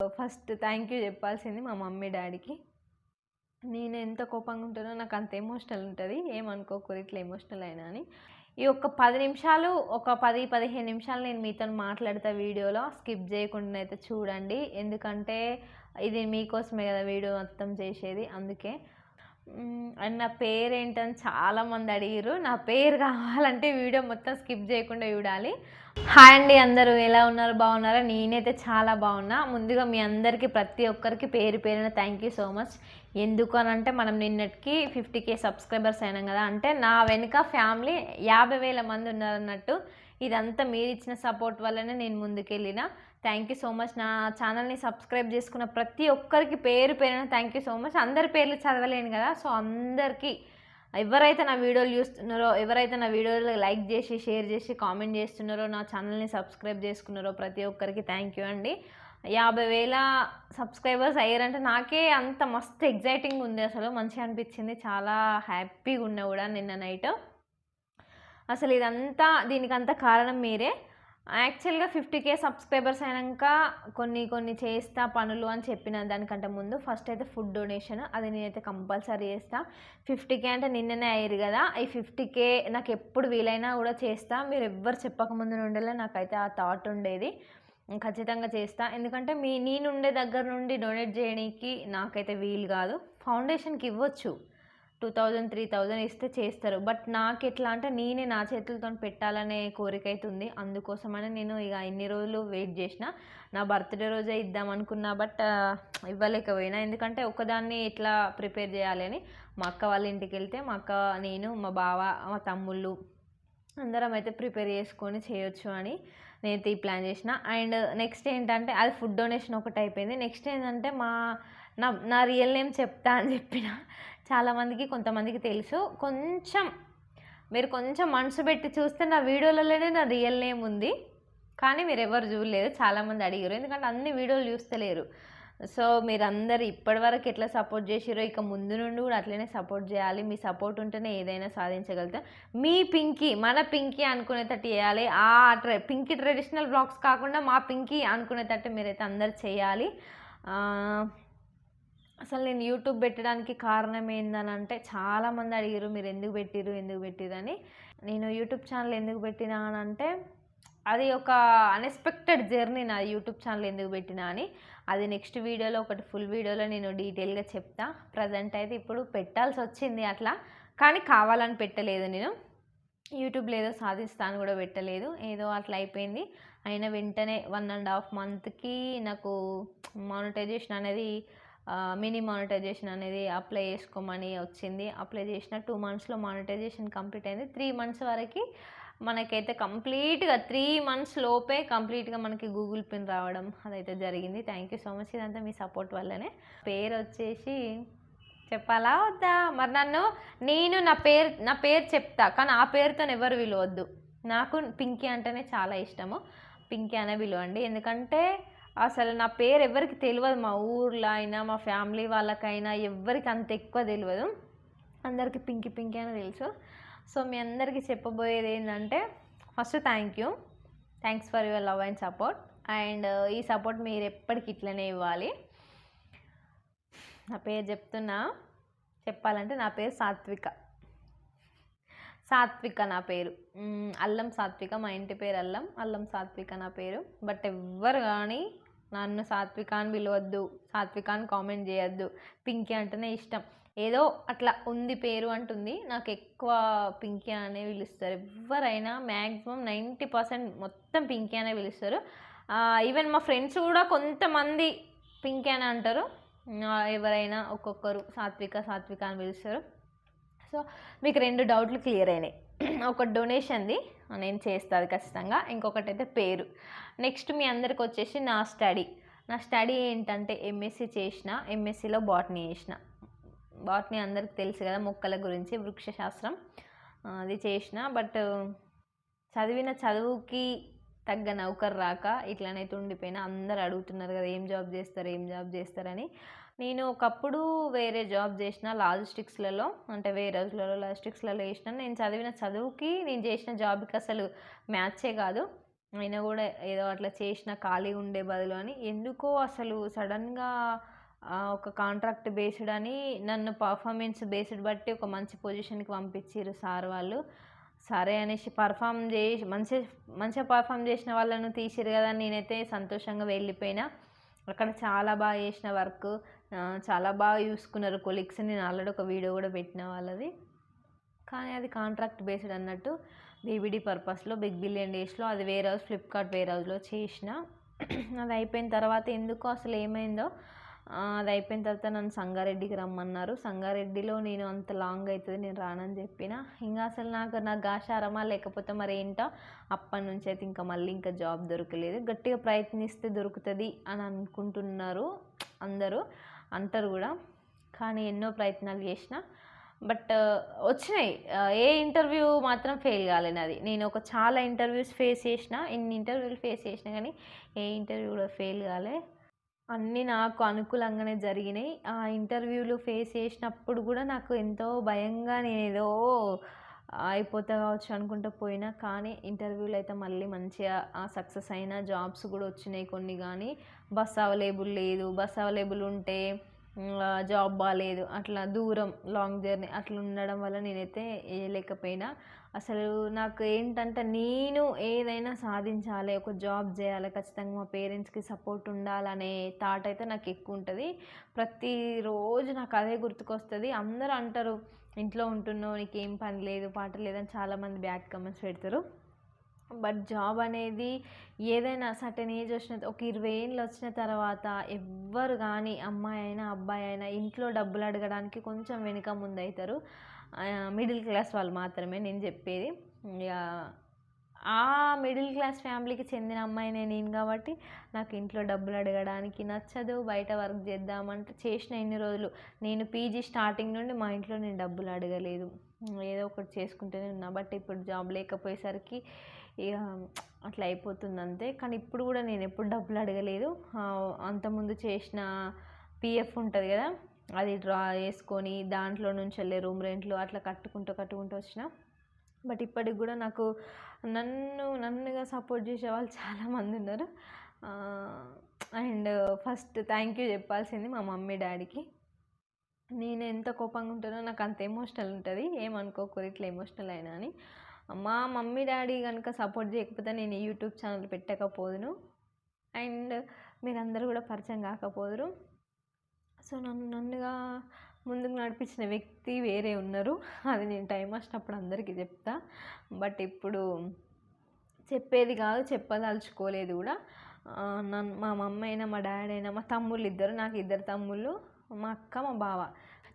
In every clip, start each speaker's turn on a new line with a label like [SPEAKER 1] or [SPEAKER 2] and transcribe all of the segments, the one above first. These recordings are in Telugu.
[SPEAKER 1] ఫస్ట్ థ్యాంక్ యూ చెప్పాల్సింది మా మమ్మీ డాడీకి. నేను ఎంత కోపంగా ఉంటానో నాకు అంత ఎమోషనల్ ఉంటుంది. ఏమనుకోకూరు ఇట్లా ఎమోషనల్ అయినా అని. ఈ ఒక్క పది నిమిషాలు ఒక పది పదిహేను నిమిషాలు నేను మీతో మాట్లాడతా వీడియోలో. స్కిప్ చేయకుండా అయితే చూడండి. ఎందుకంటే ఇది మీకోసమే కదా వీడియో మొత్తం చేసేది. అందుకే అండ్ నా పేరు ఏంటని చాలామంది అడిగారు నా పేరు కావాలంటే వీడియో మొత్తం స్కిప్ చేయకుండా చూడాలి. హాయ్ అండి అందరూ ఎలా ఉన్నారు? బాగున్నారా? నేనైతే చాలా బాగున్నా. ముందుగా మీ అందరికీ ప్రతి ఒక్కరికి పేరు పేరున థ్యాంక్ యూ సో మచ్ ఎందుకు అని అంటే మనం నిన్నటికి ఫిఫ్టీ కే సబ్స్క్రైబర్స్ అయినాం కదా. అంటే నా వెనుక ఫ్యామిలీ యాభై వేల మంది ఉన్నారన్నట్టు. ఇదంతా మీరు ఇచ్చిన సపోర్ట్ వల్లనే నేను ముందుకెళ్ళిన. థ్యాంక్ యూ సో మచ్ నా ఛానల్ని సబ్స్క్రైబ్ చేసుకున్న ప్రతి ఒక్కరికి పేరు పేరున థ్యాంక్ యూ సో మచ్ అందరి పేర్లు చదవలేను కదా సో అందరికీ ఎవరైతే నా వీడియోలు చూస్తున్నారో ఎవరైతే నా వీడియోలు లైక్ చేసి షేర్ చేసి కామెంట్ చేస్తున్నారో నా ఛానల్ని సబ్స్క్రైబ్ చేసుకున్నారో ప్రతి ఒక్కరికి థ్యాంక్ యూ అండి. యాభై వేల సబ్స్క్రైబర్స్ అయ్యారంటే నాకే అంత మస్తు ఎగ్జైటింగ్ ఉంది అసలు. మంచిగా అనిపించింది. చాలా హ్యాపీగా ఉన్నా కూడా నిన్న నైట్ అసలు ఇదంతా దీనికంత కారణం మీరే. యాక్చువల్గా ఫిఫ్టీ కే సబ్స్క్రైబర్స్ అయినాక కొన్ని కొన్ని చేస్తా పనులు అని చెప్పిన దానికంటే ముందు ఫస్ట్ అయితే ఫుడ్ డొనేషన్. అది నేనైతే కంపల్సరీ చేస్తా. ఫిఫ్టీ కే అంటే నిన్ననే అయ్యారు కదా. ఈ ఫిఫ్టీ కే నాకు ఎప్పుడు వీలైనా కూడా చేస్తా. మీరు ఎవ్వరు చెప్పకముందు ఉండేలా నాకైతే ఆ థాట్ ఉండేది. ఖచ్చితంగా చేస్తా. ఎందుకంటే మీ నేనుండే దగ్గర నుండి డొనేట్ చేయడానికి నాకైతే వీలు కాదు. ఫౌండేషన్కి ఇవ్వచ్చు. టూ థౌజండ్ త్రీ థౌజండ్ ఇస్తే చేస్తారు. బట్ నాకు ఎట్లా అంటే నేనే నా చేతులతో పెట్టాలనే కోరిక అయితే ఉంది అందుకోసమని నేను ఇక ఎన్ని రోజులు వెయిట్ చేసిన. నా బర్త్డే రోజే ఇద్దాం అనుకున్నా బట్ ఇవ్వలేకపోయినా. ఎందుకంటే ఒకదాన్ని ఎట్లా ప్రిపేర్ చేయాలి అని మా అక్క వాళ్ళ ఇంటికి వెళ్తే మా అక్క నేను మా బావ మా తమ్ముళ్ళు అందరం అయితే ప్రిపేర్ చేసుకొని చేయొచ్చు అని నేనైతే ఈ ప్లాన్ చేసిన. అండ్ నెక్స్ట్ ఏంటంటే అది ఫుడ్ డొనేషన్ ఒకటి అయిపోయింది. నెక్స్ట్ ఏంటంటే మా నా నా రియల్ నేమ్ చెప్తా అని చెప్పిన. చాలామందికి కొంతమందికి తెలుసు. కొంచెం మీరు కొంచెం మనసు పెట్టి చూస్తే నా వీడియోలలోనే నా రియల్ నేమ్ ఉంది. కానీ మీరు ఎవరు చూడలేదు. చాలామంది అడిగారు. ఎందుకంటే అన్ని వీడియోలు చూస్తలేరు. సో మీరు అందరు ఇప్పటివరకు ఎట్లా సపోర్ట్ చేసిరో ఇక ముందు నుండి కూడా అట్లనే సపోర్ట్ చేయాలి. మీ సపోర్ట్ ఉంటేనే ఏదైనా సాధించగలుగుతాం. మీ పింకీ మన పింకీ అనుకునేటట్టు చేయాలి. ఆ ట్రె పింకీ ట్రెడిషనల్ బ్లాగ్స్ కాకుండా మా పింకీ అనుకునేటట్టు మీరైతే అందరు చేయాలి. అసలు నేను యూట్యూబ్ పెట్టడానికి కారణం ఏందని అంటే చాలామంది అడిగారు మీరు ఎందుకు పెట్టిరు ఎందుకు పెట్టిరు అని. నేను యూట్యూబ్ ఛానల్ ఎందుకు పెట్టినా అని అంటే అది ఒక అన్ఎక్స్పెక్టెడ్ జర్నీ నా యూట్యూబ్ ఛానల్ ఎందుకు పెట్టినా అని. అది నెక్స్ట్ వీడియోలో ఒకటి ఫుల్ వీడియోలో నేను డీటెయిల్గా చెప్తా. ప్రజెంట్ అయితే ఇప్పుడు పెట్టాల్సి వచ్చింది అట్లా. కానీ కావాలని పెట్టలేదు నేను. యూట్యూబ్లో ఏదో సాధిస్తాను కూడా పెట్టలేదు. ఏదో అట్లా అయిపోయింది. అయినా వెంటనే వన్ అండ్ హాఫ్ మంత్కి నాకు మానిటైజేషన్ అనేది మినీ మానిటైజేషన్ అనేది అప్లై చేసుకోమని వచ్చింది. అప్లై చేసిన టూ మంత్స్లో మానిటైజేషన్ కంప్లీట్ అయింది. త్రీ మంత్స్ వరకు మనకైతే కంప్లీట్గా త్రీ మంత్స్ లోపే కంప్లీట్గా మనకి గూగుల్ పిన్ రావడం అదైతే జరిగింది. థ్యాంక్ యూ సో మచ్ ఇదంతా మీ సపోర్ట్ వల్లనే. పేరు వచ్చేసి చెప్పాలా వద్దా? మరి నన్ను నేను నా పేరు నా పేరు చెప్తా కానీ ఆ పేరుతో ఎవరు విలువద్దు. నాకు పింకీ అంటేనే చాలా ఇష్టము. పింకీ అనే విలువండి ఎందుకంటే అసలు నా పేరు ఎవరికి తెలియదు మా ఊర్లో అయినా మా ఫ్యామిలీ వాళ్ళకైనా ఎవరికి అంత ఎక్కువ తెలియదు అందరికీ పింకి పింకీ అని తెలుసు. సో మీ అందరికీ చెప్పబోయేది ఏంటంటే first thank you thanks for your love and support and ఈ సపోర్ట్ మీరు ఎప్పటికి ఇట్లనే ఇవ్వాలి. నా పేరు చెప్తున్నా. చెప్పాలంటే నా పేరు సాత్విక. సాత్విక నా పేరు. అల్లం సాత్విక. మా ఇంటి పేరు అల్లం. అల్లం సాత్విక నా పేరు. బట్ ఎవ్వరు కానీ నన్ను సాత్వికాన్ పిలవద్దు సాత్వికాన్ కామెంట్ చేయొద్దు. పింకీ అంటేనే ఇష్టం. ఏదో అట్లా ఉంది పేరు అంటుంది. నాకు ఎక్కువ పింకీ అనే పిలుస్తారు. ఎవరైనా మ్యాక్సిమం నైంటీ పర్సెంట్ మొత్తం పింకీ అనే పిలుస్తారు. ఈవెన్ మా ఫ్రెండ్స్ కూడా కొంతమంది పింకీ అని అంటారు. ఎవరైనా ఒక్కొక్కరు సాత్విక సాత్విక అని పిలుస్తారు. సో మీకు రెండు డౌట్లు క్లియర్ అయినాయి. ఒక డొనేషన్ది నేను చేస్తాను ఖచ్చితంగా. ఇంకొకటి అయితే పేరు. నెక్స్ట్ మీ అందరికి వచ్చేసి నా స్టడీ. నా స్టడీ ఏంటంటే ఎంఎస్సి చేసిన ఎంఎస్సిలో బాటనీ చేసిన. బాటనీ అందరికి తెలుసు కదా మొక్కల గురించి వృక్షశాస్త్రం అది చేసిన. బట్ చదివిన చదువుకి తగ్గ నౌకరు రాక ఇట్లనైతే ఉండిపోయినా. అందరు అడుగుతున్నారు కదా ఏం జాబ్ చేస్తారు ఏం జాబ్ చేస్తారని. నేను ఒకప్పుడు వేరే జాబ్ చేసిన లాజిస్టిక్స్లలో అంటే వేరే రోజులలో లాజిస్టిక్స్లలో చేసిన నేను చదివిన చదువుకి నేను చేసిన జాబ్కి అసలు మ్యాచే కాదు. అయినా కూడా ఏదో అట్లా చేసిన ఖాళీ ఉండే బదులు అని ఎందుకో అసలు సడన్గా ఒక కాంట్రాక్ట్ బేస్డ్ అని నన్ను పర్ఫార్మెన్స్ బేస్డ్ బట్టి ఒక మంచి పొజిషన్కి పంపించారు సార్ వాళ్ళు. సరే అనేసి పర్ఫామ్ చేసి మంచి మంచిగా పర్ఫామ్ చేసిన వాళ్ళను తీసిరు కదా నేనైతే సంతోషంగా వెళ్ళిపోయినా. అక్కడ చాలా బాగా చేసిన వర్క్. చాలా బాగా చూసుకున్నారు కొలీగ్స్ నేను ఆల్రెడీ ఒక వీడియో కూడా పెట్టిన వాళ్ళది. కానీ అది కాంట్రాక్ట్ బేస్డ్ అన్నట్టు బీబీడీ పర్పస్లో బిగ్ బిలియన్ డేస్లో అది వేరే హౌస్ ఫ్లిప్కార్ట్ వేరే హౌస్లో చేసిన. అది అయిపోయిన తర్వాత ఎందుకో అసలు ఏమైందో అది అయిపోయిన తర్వాత నన్ను సంగారెడ్డికి రమ్మన్నారు. సంగారెడ్డిలో నేను అంత లాంగ్ అవుతుంది నేను రానని చెప్పిన. ఇంకా అసలు నాకు నాకు గాషారమా లేకపోతే మరి ఏంటో అప్పటి నుంచి అయితే ఇంకా మళ్ళీ ఇంకా జాబ్ దొరకలేదు. గట్టిగా ప్రయత్నిస్తే దొరుకుతుంది అని అనుకుంటున్నారు అందరూ. అంటారు కూడా. కానీ ఎన్నో ప్రయత్నాలు చేసిన. బట్ వచ్చినాయి. ఏ ఇంటర్వ్యూ మాత్రం ఫెయిల్ కాలేను అది. నేను ఒక చాలా ఇంటర్వ్యూస్ ఫేస్ చేసిన ఇన్ని ఇంటర్వ్యూలు ఫేస్ చేసిన కానీ ఏ ఇంటర్వ్యూ కూడా ఫెయిల్ కాలే. అన్నీ నాకు అనుకూలంగానే జరిగినాయి. ఆ ఇంటర్వ్యూలు ఫేస్ చేసినప్పుడు కూడా నాకు ఎంతో భయంగా నేను ఏదో అయిపోతా కావచ్చు అనుకుంటూ పోయినా. కానీ ఇంటర్వ్యూలు అయితే మళ్ళీ మంచిగా సక్సెస్ అయిన జాబ్స్ కూడా వచ్చినాయి కొన్ని కానీ. బస్ అవైలబుల్ లేదు బస్ అవైలబుల్ ఉంటే జాబ్ బాగాలేదు అట్లా దూరం లాంగ్ జర్నీ అట్లా ఉండడం వల్ల నేనైతే వేయలేకపోయినా అసలు నాకు ఏంటంటే నేను ఏదైనా సాధించాలి ఒక జాబ్ చేయాలి ఖచ్చితంగా మా పేరెంట్స్కి సపోర్ట్ ఉండాలనే థాట్ అయితే నాకు ఎక్కువ ఉంటుంది. ప్రతిరోజు నాకు అదే గుర్తుకొస్తుంది. అందరూ అంటారు ఇంట్లో ఉంటున్నావు నీకేం పని లేదు పాట లేదని చాలామంది బ్యాడ్ కమెంట్స్ పెడతారు. బట్ జాబ్ అనేది ఏదైనా సర్టెన్ ఏజ్ వచ్చిన ఒక ఇరవై ఏళ్ళు వచ్చిన తర్వాత ఎవ్వరు కానీ అమ్మాయి అయినా అబ్బాయి అయినా ఇంట్లో డబ్బులు అడగడానికి కొంచెం వెనుక ముందు అవుతారు మిడిల్ క్లాస్ వాళ్ళు మాత్రమే నేను చెప్పేది. ఇక ఆ మిడిల్ క్లాస్ ఫ్యామిలీకి చెందిన అమ్మాయినే నేను కాబట్టి నాకు ఇంట్లో డబ్బులు అడగడానికి నచ్చదు. బయట వర్క్ చేద్దామంటే చేసిన ఎన్ని రోజులు? నేను పీజీ స్టార్టింగ్ నుండి మా ఇంట్లో నేను డబ్బులు అడగలేదు. ఏదో ఒకటి చేసుకుంటూనే ఉన్నా. బట్ ఇప్పుడు జాబ్ లేకపోయేసరికి ఇక అట్లా అయిపోతుంది అంతే కానీ ఇప్పుడు కూడా నేను ఎప్పుడు డబ్బులు అడగలేదు. అంతకుముందు చేసిన పిఎఫ్ ఉంటుంది కదా అది డ్రా చేసుకొని దాంట్లో నుంచి వెళ్ళే రూమ్ రెంట్లు అట్లా కట్టుకుంటూ కట్టుకుంటూ వచ్చిన. బట్ ఇప్పటికి కూడా నాకు నన్ను నన్నుగా సపోర్ట్ చేసే వాళ్ళు చాలామంది ఉన్నారు. అండ్ ఫస్ట్ థ్యాంక్ యూ చెప్పాల్సింది మా మమ్మీ డాడీకి. నేను ఎంత కోపంగా ఉంటానో నాకు అంత ఎమోషనల్ ఉంటుంది. ఏమనుకోకూరు ఇట్లా ఎమోషనల్ అయినా అని. మా మమ్మీ డాడీ కనుక సపోర్ట్ చేయకపోతే నేను యూట్యూబ్ ఛానల్ పెట్టకపోదును. అండ్ మీరందరూ కూడా పరిచయం కాకపోదురు. సో నన్ను నన్నుగా ముందుకు నడిపించిన వ్యక్తి వేరే ఉన్నారు. అది నేను టైం వచ్చినప్పుడు అందరికీ చెప్తా. బట్ ఇప్పుడు చెప్పేది కాదు చెప్పదలుచుకోలేదు కూడా. నన్ను మా మమ్మ అయినా మా డాడీ అయినా మా తమ్ముళ్ళు ఇద్దరు నాకు ఇద్దరు తమ్ముళ్ళు మా అక్క మా బావ.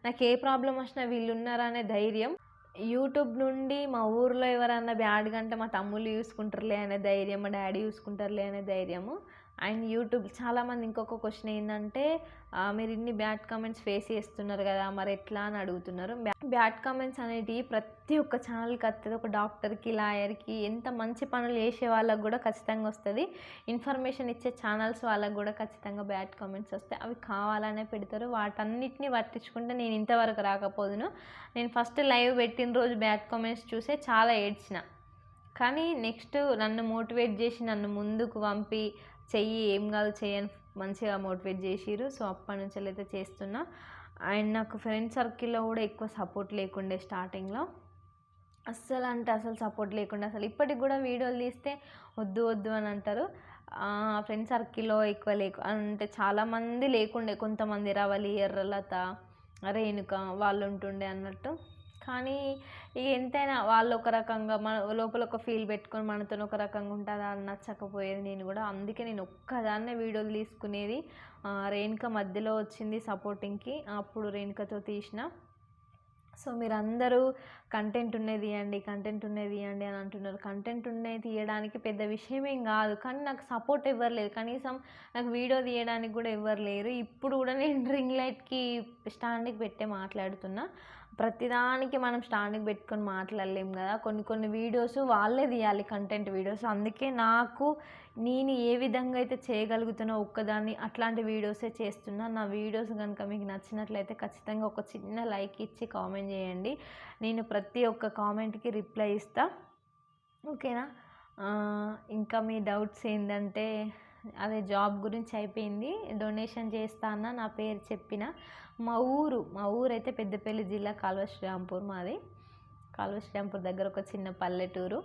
[SPEAKER 1] నాకు ఏ ప్రాబ్లం వచ్చినా వీళ్ళు ఉన్నారా అనే ధైర్యం. యూట్యూబ్ నుండి మా ఊర్లో ఎవరన్నా బ్యాడ్గా అంటే మా తమ్ముళ్ళు చూసుకుంటారులే అనే ధైర్యం మా డాడీ చూసుకుంటారులే అనే ధైర్యము అండ్ యూట్యూబ్ చాలామంది ఇంకొక క్వశ్చన్ ఏంటంటే మీరు ఇన్ని బ్యాడ్ కామెంట్స్ ఫేస్ చేస్తున్నారు కదా మరి ఎట్లా అని అడుగుతున్నారు. బ్యాడ్ కామెంట్స్ అనేటివి ప్రతి ఒక్క ఛానల్కి వస్తుంది ఒక డాక్టర్కి లాయర్కి ఎంత మంచి పనులు చేసే వాళ్ళకి కూడా ఖచ్చితంగా వస్తుంది. ఇన్ఫర్మేషన్ ఇచ్చే ఛానల్స్ వాళ్ళకు కూడా ఖచ్చితంగా బ్యాడ్ కామెంట్స్ వస్తాయి. అవి కావాలనే పెడతారు. వాటన్నిటిని పట్టించుకుంటే నేను ఇంతవరకు రాకపోదును. నేను ఫస్ట్ లైవ్ పెట్టిన రోజు బ్యాడ్ కామెంట్స్ చూసే చాలా ఏడ్చిన. కానీ నెక్స్ట్ నన్ను మోటివేట్ చేసి నన్ను ముందుకు పంపి చెయ్యి ఏం కాదు చేయని మంచిగా మోటివేట్ చేసిరు సో అప్పటి నుంచి అయితే చేస్తున్నా. అండ్ నాకు ఫ్రెండ్ సర్కిల్లో కూడా ఎక్కువ సపోర్ట్ లేకుండే స్టార్టింగ్లో. అస్సలు అంటే అసలు సపోర్ట్ లేకుండా. అసలు ఇప్పటికి కూడా వీడియోలు తీస్తే వద్దు వద్దు అని అంటారు. ఫ్రెండ్ సర్కిల్లో ఎక్కువ లేకు అంటే చాలామంది లేకుండే. కొంతమంది రవలి ఎర్రలత రేణుక వాళ్ళు ఉంటుండే అన్నట్టు. కానీ ఎంతైనా వాళ్ళు ఒక రకంగా మన లోపల ఒక ఫీల్ పెట్టుకొని మనతో ఒక రకంగా ఉంటుందా అని నచ్చకపోయేది నేను కూడా. అందుకే నేను ఒక్కదాన్నే వీడియోలు తీసుకునేది రేణుక మధ్యలో వచ్చింది సపోర్టింగ్కి అప్పుడు రేణుకతో తీసిన. సో మీరందరూ కంటెంట్ ఉన్నది ఇవ్వండి కంటెంట్ ఉన్నది ఇవ్వండి అని అంటున్నారు. కంటెంట్ ఉన్నది తీయడానికి పెద్ద విషయం ఏం కాదు కానీ నాకు సపోర్ట్ ఎవ్వరు లేదు కనీసం నాకు వీడియో తీయడానికి కూడా ఇవ్వరు లేరు. ఇప్పుడు కూడా నేను రింగ్ లైట్కి స్టాండ్కి పెట్టే మాట్లాడుతున్నా. ప్రతిదానికి మనం స్టాండింగ్ పెట్టుకొని మాట్లాడలేం కదా. కొన్ని కొన్ని వీడియోస్ వాళ్ళే తీయాలి కంటెంట్ వీడియోస్. అందుకే నాకు నేను ఏ విధంగా అయితే చేయగలుగుతున్నా ఒక్కదాన్ని అట్లాంటి వీడియోసే చేస్తున్నా. నా వీడియోస్ కనుక మీకు నచ్చినట్లయితే ఖచ్చితంగా ఒక చిన్న లైక్ ఇచ్చి కామెంట్ చేయండి. నేను ప్రతి ఒక్క కామెంట్కి రిప్లై ఇస్తా. ఓకేనా? ఇంకా మీ డౌట్స్ ఏంటంటే అదే జాబ్ గురించి అయిపోయింది. డొనేషన్ చేస్తా అన్న నా పేరు చెప్పిన మా ఊరు మా ఊరు అయితే పెద్దపల్లి జిల్లా కాల్వ శ్రీరాంపూర్ మాది. కాల్వ శ్రీరాంపూర్ దగ్గర ఒక చిన్న పల్లెటూరు.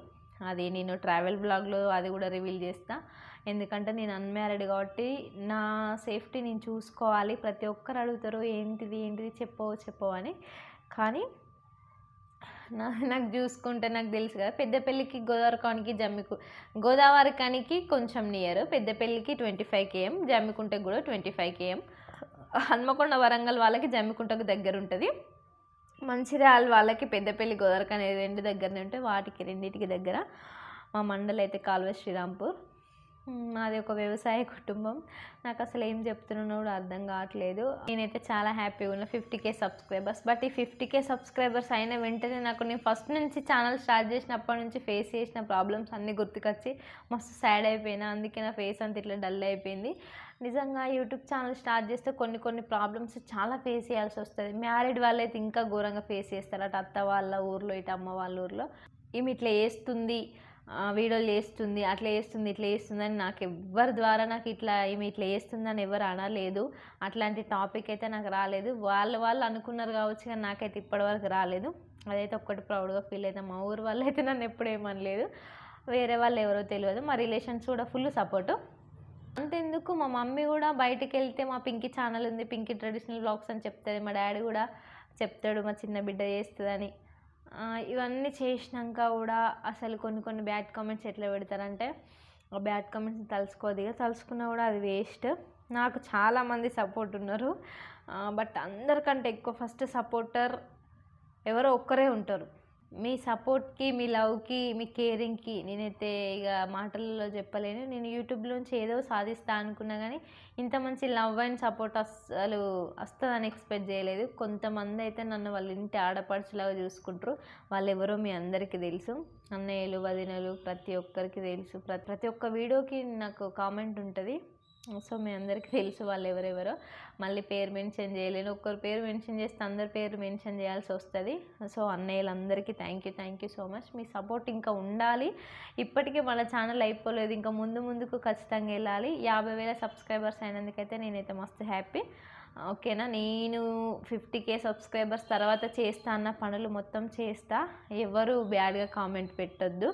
[SPEAKER 1] అది నేను ట్రావెల్ బ్లాగ్లో అది కూడా రివీల్ చేస్తా. ఎందుకంటే నేను అన్మ్యారీడ్ కాబట్టి నా సేఫ్టీ నేను చూసుకోవాలి. ప్రతి ఒక్కరు అడుగుతారు ఏంటిది ఏంటిది చెప్పవు చెప్పవు అని. కానీ నాకు చూసుకుంటే నాకు తెలుసు కదా పెద్దపల్లికి గోదావరికానికి జమ్మికు గోదావరికానికి కొంచెం నియర్ పెద్దపల్లికి ట్వంటీ ఫైవ్ కేఎం జమ్మికుంటకు కూడా twenty five km Hanamkonda Warangal వాళ్ళకి జమ్మికుంటకు దగ్గర ఉంటుంది. మంచిర్యాల వాళ్ళకి పెద్దపల్లి గోదావరికాని రెండు దగ్గరనే ఉంటాయి వాటికి రెండింటికి దగ్గర మా మండలి అయితే కాలువ శ్రీరాంపూర్. మాది ఒక వ్యవసాయ కుటుంబం. నాకు అసలు ఏం చెప్తున్నానో కూడా అర్థం కావట్లేదు. నేనైతే చాలా హ్యాపీగా ఉన్నా ఫిఫ్టీ కే సబ్స్క్రైబర్స్ బట్ ఈ ఫిఫ్టీ కే సబ్స్క్రైబర్స్ అయిన వెంటనే నాకు నేను ఫస్ట్ నుంచి ఛానల్ స్టార్ట్ చేసినప్పటి నుంచి ఫేస్ చేసిన ప్రాబ్లమ్స్ అన్నీ గుర్తుకొచ్చి మస్తు సాడ్ అయిపోయినా అందుకే నా ఫేస్ అంత ఇట్లా డల్ అయిపోయింది. నిజంగా యూట్యూబ్ ఛానల్ స్టార్ట్ చేస్తే కొన్ని కొన్ని ప్రాబ్లమ్స్ చాలా ఫేస్ చేయాల్సి వస్తుంది. మ్యారీడ్ వాళ్ళైతే ఇంకా ఘోరంగా ఫేస్ చేస్తారు. అటు అత్త వాళ్ళ ఊర్లో ఇటు అమ్మ వాళ్ళ ఊర్లో. ఈమె ఇట్లా వేస్తుంది వీడియోలు చేస్తుంది అట్లా చేస్తుంది ఇట్లా చేస్తుంది అని నాకు ఎవ్వరి ద్వారా నాకు ఇట్లా ఏమి ఇట్లా చేస్తుందని ఎవరు అనలేదు. అట్లాంటి టాపిక్ అయితే నాకు రాలేదు. వాళ్ళు వాళ్ళు అనుకున్నారు కావచ్చు కానీ నాకైతే ఇప్పటివరకు రాలేదు. అదైతే ఒక్కటి ప్రౌడ్గా ఫీల్ అవుతాం మా ఊరు వాళ్ళు అయితే నన్ను ఎప్పుడు ఏమనలేదు. వేరే వాళ్ళు ఎవరో తెలియదు. మా రిలేషన్స్ కూడా ఫుల్ సపోర్టు అంతెందుకు? మా మమ్మీ కూడా బయటికి వెళ్తే మా పింకీ ఛానల్ ఉంది. పింకీ ట్రెడిషనల్ బ్లాగ్స్ అని చెప్తుంది. మా డాడీ కూడా చెప్తాడు. మా చిన్న బిడ్డ చేస్తుందని. ఇవన్నీ చేసినాక కూడా అసలు కొన్ని కొన్ని బ్యాడ్ కామెంట్స్ ఎట్లా పెడతారంటే ఆ బ్యాడ్ కామెంట్స్ తలుసుకోదు ఇక. తలుసుకున్నా కూడా అది వేస్ట్ నాకు చాలామంది సపోర్ట్ ఉన్నారు. బట్ అందరికంటే ఎక్కువ ఫస్ట్ సపోర్టర్ ఎవరో ఒక్కరే ఉంటారు. మీ సపోర్ట్కి మీ లవ్కి మీ కేరింగ్కి నేనైతే ఇక మాటలలో చెప్పలేను. నేను యూట్యూబ్లోంచి ఏదో సాధిస్తా అనుకున్నా కానీ ఇంత మంచి లవ్ అండ్ సపోర్ట్ అస్సలు వస్తుందని ఎక్స్పెక్ట్ చేయలేదు. కొంతమంది అయితే నన్ను వాళ్ళ ఇంటి ఆడపడుచులాగా చూసుకుంటారు. వాళ్ళు ఎవరో మీ అందరికీ తెలుసు. అన్నయ్యలు వదినలు ప్రతి ఒక్కరికి తెలుసు. ప్రతి ఒక్క వీడియోకి నాకు కామెంట్ ఉంటుంది. సో మీ అందరికీ తెలుసు వాళ్ళు ఎవరెవరో. మళ్ళీ పేరు మెన్షన్ చేయలేను. ఒక్కరు పేరు మెన్షన్ చేస్తే అందరి పేరు మెన్షన్ చేయాల్సి వస్తుంది. So అన్నయ్యలందరికీ thank you thank you so much me support ఇంకా ఉండాలి. ఇప్పటికే మన ఛానల్ అయిపోలేదు. ఇంకా ముందు ముందుకు ఖచ్చితంగా వెళ్ళాలి. యాభై వేల సబ్స్క్రైబర్స్ అయినందుకైతే నేనైతే మస్తు హ్యాపీ ఓకేనా? నేను ఫిఫ్టీ కే సబ్స్క్రైబర్స్ తర్వాత చేస్తా అన్న పనులు మొత్తం చేస్తా. ఎవరు బ్యాడ్గా కామెంట్ పెట్టొద్దు.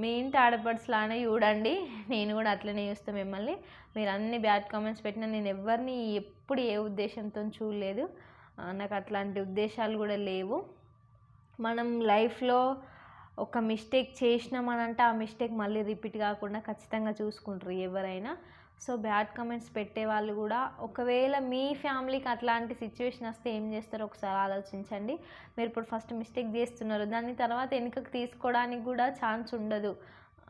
[SPEAKER 1] మీ ఇంటి ఆడపడుచులానే చూడండి. నేను కూడా అట్లనే చూస్తాను మిమ్మల్ని. మీరు అన్ని బ్యాడ్ కామెంట్స్ పెట్టినా నేను ఎవరిని ఎప్పుడు ఏ ఉద్దేశంతో చూడలేదు. నాకు అట్లాంటి ఉద్దేశాలు కూడా లేవు. మనం లైఫ్లో ఒక మిస్టేక్ చేసినామనంటే ఆ మిస్టేక్ మళ్ళీ రిపీట్ కాకుండా ఖచ్చితంగా చూసుకుంటారు ఎవరైనా. సో బ్యాడ్ కమెంట్స్ పెట్టే వాళ్ళు కూడా ఒకవేళ మీ ఫ్యామిలీకి అట్లాంటి సిచ్యువేషన్ వస్తే ఏం చేస్తారో ఒకసారి ఆలోచించండి. మీరు ఇప్పుడు ఫస్ట్ మిస్టేక్ చేస్తున్నారు. దాని తర్వాత వెనుకకు తీసుకోవడానికి కూడా ఛాన్స్ ఉండదు.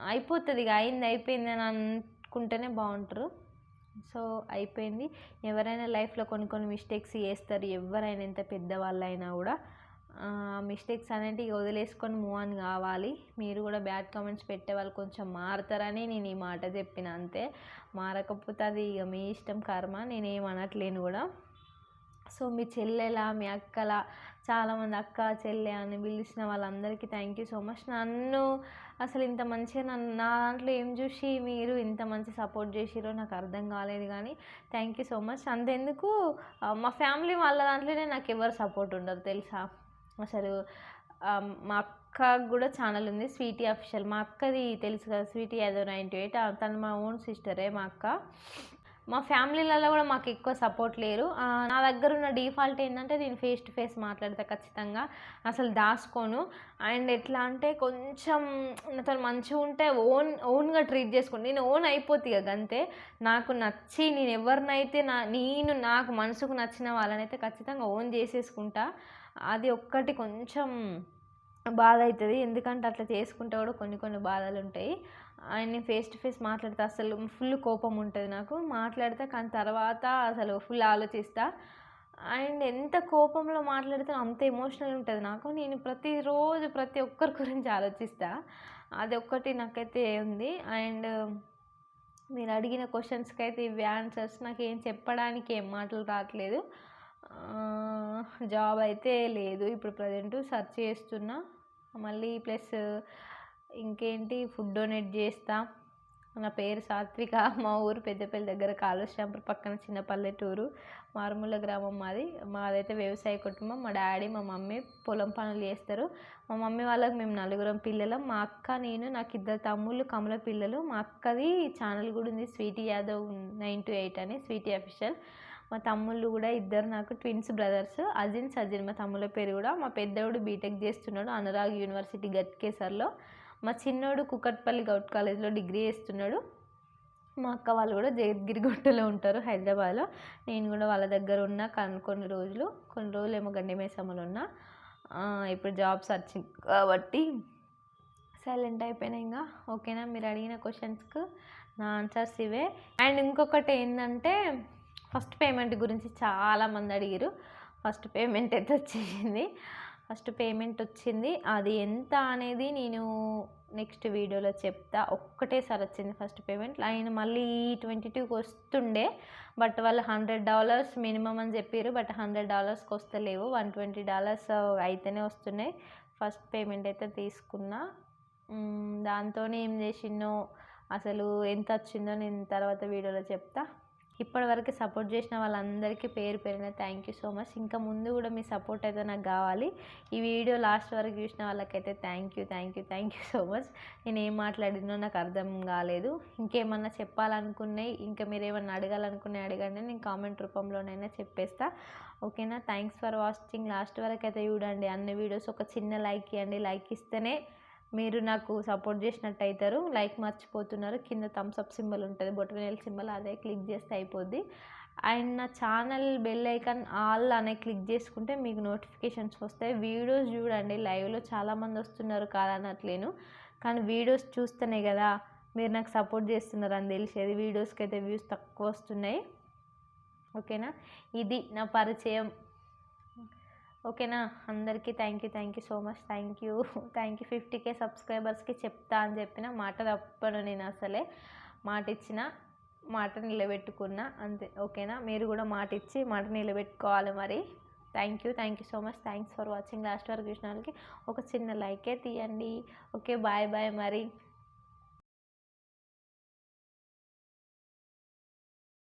[SPEAKER 1] అయిపోతుంది అయింది అయిపోయింది అని అనుకుంటేనే బాగుంటారు. సో అయిపోయింది. ఎవరైనా లైఫ్లో కొన్ని కొన్ని మిస్టేక్స్ చేస్తారు. ఎవరైనా ఎంత పెద్దవాళ్ళైనా కూడా. మిస్టేక్స్ అనేటివి వదిలేసుకొని మూవ్ ఆన్ కావాలి. మీరు కూడా బ్యాడ్ కామెంట్స్ పెట్టే వాళ్ళు కొంచెం మారుతారని నేను ఈ మాట చెప్పిన అంతే. మారకపోతే అది ఇక మీ ఇష్టం కర్మ నేనేం అనట్లేను కూడా. సో మీ చెల్లెలా మీ అక్కల చాలామంది అక్క చెల్లె అని పిలిచిన వాళ్ళందరికీ థ్యాంక్ యూ సో మచ్ నన్ను అసలు ఇంత మంచిగా నన్ను నా దాంట్లో ఏం చూసి మీరు ఇంత మంచి సపోర్ట్ చేసిరో నాకు అర్థం కాలేదు కానీ థ్యాంక్ యూ సో మచ్ అంతెందుకు? మా ఫ్యామిలీ వాళ్ళ దాంట్లోనే నాకు ఎవరు సపోర్ట్ ఉండరు తెలుసా? అసలు మా అక్క కూడా ఛానల్ ఉంది స్వీటీ అఫీషియల్. మా అక్కది తెలుసు కదా స్వీటీ యాదవ్ నైంటీ ఎయిట్. తను మా ఓన్ సిస్టరే మా అక్క. మా ఫ్యామిలీలలో కూడా మాకు ఎక్కువ సపోర్ట్ లేరు. నా దగ్గర ఉన్న డిఫాల్ట్ ఏంటంటే నేను ఫేస్ టు ఫేస్ మాట్లాడతా ఖచ్చితంగా. అసలు దాచుకోను. అండ్ ఎట్లా అంటే కొంచెం నాతో మంచిగా ఉంటే ఓన్ ఓన్గా ట్రీట్ చేసుకోండి నేను ఓన్ అయిపోతుంది ఇక అంతే నాకు నచ్చి నేను ఎవరినైతే నా నేను నాకు మనసుకు నచ్చిన వాళ్ళనైతే ఖచ్చితంగా ఓన్ చేసేసుకుంటా. అది ఒక్కటి కొంచెం బాధ అవుతుంది ఎందుకంటే అట్లా చేసుకుంటే కూడా కొన్ని కొన్ని బాధలు ఉంటాయి ఆయన్ని ఫేస్ టు ఫేస్ మాట్లాడితే అసలు ఫుల్ కోపం ఉంటుంది నాకు. మాట్లాడితే కానీ తర్వాత అసలు ఫుల్ ఆలోచిస్తా. అండ్ ఎంత కోపంలో మాట్లాడితే అంత ఎమోషనల్ ఉంటుంది నాకు. నేను ప్రతిరోజు ప్రతి ఒక్కరి గురించి ఆలోచిస్తా. అది ఒక్కటి నాకైతే ఉంది. అండ్ మీరు అడిగిన క్వశ్చన్స్కి అయితే ఇవి ఆన్సర్స్ నాకు ఏం చెప్పడానికి ఏం మాటలు రావట్లేదు జాబ్ అయితే లేదు. ఇప్పుడు ప్రజెంట్ సెర్చ్ చేస్తున్నా. మళ్ళీ ప్లస్ ఇంకేంటి ఫుడ్ డొనేట్ చేస్తా. నా పేరు సాత్విక. మా ఊరు పెద్దపల్లి దగ్గర కాళేశ్వరం పక్కన చిన్న పల్లెటూరు. మారుమూల గ్రామం మాది. మాదైతే వ్యవసాయ కుటుంబం. మా డాడీ మా మమ్మీ పొలం పనులు చేస్తారు. మా మమ్మీ వాళ్ళకి మేము నలుగురం పిల్లలం. మా అక్క నేను నాకు ఇద్దరు తమ్ముళ్ళు కమల పిల్లలు. మా అక్కది ఛానల్ కూడా ఉంది. Sweety Yadav nine two eight అని. స్వీటీ అఫీషియల్. మా తమ్ముళ్ళు కూడా ఇద్దరు నాకు ట్విన్స్ బ్రదర్స్ అజిన్ సజిన్ మా తమ్ముళ్ళ పేరు కూడా. మా పెద్దోడు బీటెక్ చేస్తున్నాడు అనురాగ్ యూనివర్సిటీ గట్కేసర్లో. మా చిన్నోడు కుకట్పల్లి గౌట్ కాలేజ్లో డిగ్రీ చేస్తున్నాడు. మా అక్క వాళ్ళు కూడా జగద్గిరిగుట్టలో ఉంటారు హైదరాబాద్లో. నేను కూడా వాళ్ళ దగ్గర ఉన్న కొన్ని కొన్ని రోజులు. కొన్ని రోజులు ఏమో గండిమేసమ్మలు ఉన్నా. ఇప్పుడు జాబ్ సర్చింగ్ కాబట్టి సైలెంట్ అయిపోయినా ఇంకా ఓకేనా? మీరు అడిగిన క్వశ్చన్స్కి నా ఆన్సర్స్ ఇవే. అండ్ ఇంకొకటి ఏంటంటే ఫస్ట్ పేమెంట్ గురించి చాలామంది అడిగారు. ఫస్ట్ పేమెంట్ అయితే వచ్చేసింది. ఫస్ట్ పేమెంట్ వచ్చింది. అది ఎంత అనేది నేను నెక్స్ట్ వీడియోలో చెప్తా. ఒక్కటేసారి వచ్చింది ఫస్ట్ పేమెంట్. ఆయన మళ్ళీ ట్వంటీ టూకి వస్తుండే. బట్ వాళ్ళు హండ్రెడ్ డాలర్స్ మినిమం అని చెప్పారు. బట్ హండ్రెడ్ డాలర్స్కి వస్తలేవు. వన్ ట్వంటీ డాలర్స్ అయితేనే వస్తున్నాయి. ఫస్ట్ పేమెంట్ అయితే తీసుకున్నా. దాంతోనే ఏం చేసిందో అసలు ఎంత వచ్చిందో నేను తర్వాత వీడియోలో చెప్తా. ఇప్పటివరకు సపోర్ట్ చేసిన వాళ్ళందరికీ పేరు పేరున థ్యాంక్ యూ సో మచ్ ఇంకా ముందు కూడా మీ సపోర్ట్ అయితే నాకు కావాలి. ఈ వీడియో లాస్ట్ వరకు చూసిన వాళ్ళకైతే thank you thank you thank you so much నేను ఏం మాట్లాడినో నాకు అర్థం కాలేదు. ఇంకేమన్నా చెప్పాలనుకున్నాయి ఇంకా మీరు ఏమన్నా అడగాలనుకున్నాయి అడగండి నేను కామెంట్ రూపంలోనైనా చెప్పేస్తా. ఓకేనా? థ్యాంక్స్ ఫర్ వాచింగ్ లాస్ట్ వరకు అయితే చూడండి అన్ని వీడియోస్ ఒక చిన్న లైక్ ఇవ్వండి లైక్ ఇస్తేనే మీరు నాకు సపోర్ట్ చేసినట్టు అవుతారు లైక్ మర్చిపోతున్నారు కింద థమ్స్ అప్ సింబల్ ఉంటుంది బొటనవేల్ సింబల్ అదే క్లిక్ చేస్తే అయిపోద్ది. అండ్ నా ఛానల్ బెల్ ఐకాన్ ఆల్ అనే క్లిక్ చేసుకుంటే మీకు నోటిఫికేషన్స్ వస్తాయి. వీడియోస్ చూడండి లైవ్లో చాలామంది వస్తున్నారు కాదనట్లేను. కానీ వీడియోస్ చూస్తేనే కదా మీరు నాకు సపోర్ట్ చేస్తున్నారు అని తెలిసేది. వీడియోస్కి అయితే వ్యూస్ తక్కువ వస్తున్నాయి. ఓకేనా? ఇది నా పరిచయం. ఓకేనా? అందరికీ thank you thank you so much. Thank you thank you fifty K సబ్స్క్రైబర్స్కి చెప్తా అని చెప్పిన మాట తప్పను నేను అసలే. మాట ఇచ్చిన మాట నిలబెట్టుకున్నా అంతే. ఓకేనా? మీరు కూడా మాట ఇచ్చి మాట నిలబెట్టుకోవాలి మరి. Thank you thank you so much. Thanks for watching last వరకు చూసిన వాళ్ళకి ఒక చిన్న లైకే తీయండి. ఓకే బాయ్ బాయ్ మరి.